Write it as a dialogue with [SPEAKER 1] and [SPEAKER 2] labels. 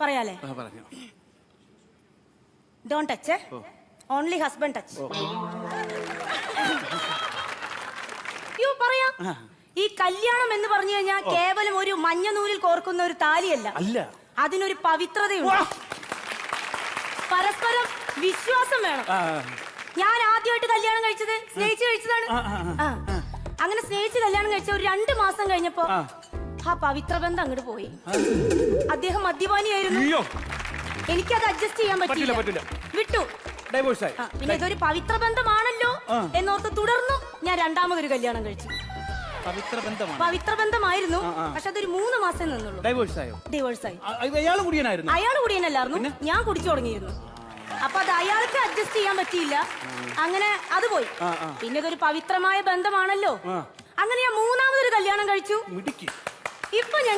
[SPEAKER 1] പറയാലേ? Don't touch only husband touch യോ പറയാ. ഈ കല്യാണം എന്ന് പറഞ്ഞു കഴിഞ്ഞാൽ കേവലം ഒരു മഞ്ഞ നൂലിൽ കോർക്കുന്ന ഒരു താലിയല്ല.
[SPEAKER 2] അല്ല.
[SPEAKER 1] അതിനൊരു പവിത്രതയുണ്ട്. പരസ്പരം വിശ്വാസം വേണം. ഞാൻ ആദ്യമായിട്ട് കല്യാണം കഴിച്ചത് സ്നേഹിച്ച് കഴിച്ചതാണ്. അങ്ങനെ സ്നേഹിച്ച് കല്യാണം കഴിച്ച ഒരു രണ്ട് മാസം കഴിഞ്ഞപ്പോ
[SPEAKER 2] ആ.
[SPEAKER 1] പവിത്രബന്ധം പവിത്ര ബന്ധം അങ്ങോട്ട് പോയി അദ്ദേഹം മദ്യപാനിയായിരുന്നു.
[SPEAKER 2] അയ്യോ.
[SPEAKER 1] എനിക്കത് അഡ്ജസ്റ്റ് ചെയ്യാൻ
[SPEAKER 2] പറ്റില്ല.
[SPEAKER 1] വിട്ടു.
[SPEAKER 2] ഡൈവോഴ്സ് ആയി.
[SPEAKER 1] ആ, പിന്നെ ഇതൊരു പവിത്ര ബന്ധമാണല്ലോ എന്നോർത്ത് തുടർന്നു. ഞാൻ രണ്ടാമതൊരു കല്യാണം കഴിച്ചു.
[SPEAKER 2] പവിത്ര ബന്ധമാണ്
[SPEAKER 1] പവിത്ര ബന്ധമായിരുന്നു. പക്ഷെ അതൊരു മൂന്ന് മാസം നിന്നുള്ളൂ.
[SPEAKER 2] ഡൈവോഴ്സ് ആയോ? ഇത് അയാൾ കുടിയനായിരുന്നു?
[SPEAKER 1] അയാൾ കുടിയനല്ലായിരുന്നു. ഞാൻ കുടിച്ചു തുടങ്ങിയിരുന്നു. അപ്പൊ അത് അയാൾക്ക് അഡ്ജസ്റ്റ് ചെയ്യാൻ പറ്റിയില്ല. അങ്ങനെ അത് പോയി.
[SPEAKER 2] ആ.
[SPEAKER 1] പിന്നെ ഇതൊരു പവിത്രമായ ബന്ധമാണല്ലോ.
[SPEAKER 2] ആ.
[SPEAKER 1] അങ്ങനെ ഞാൻ മൂന്നാമതൊരു കല്യാണം കഴിച്ചു.
[SPEAKER 2] മിടുക്കി.
[SPEAKER 1] ഇപ്പൊ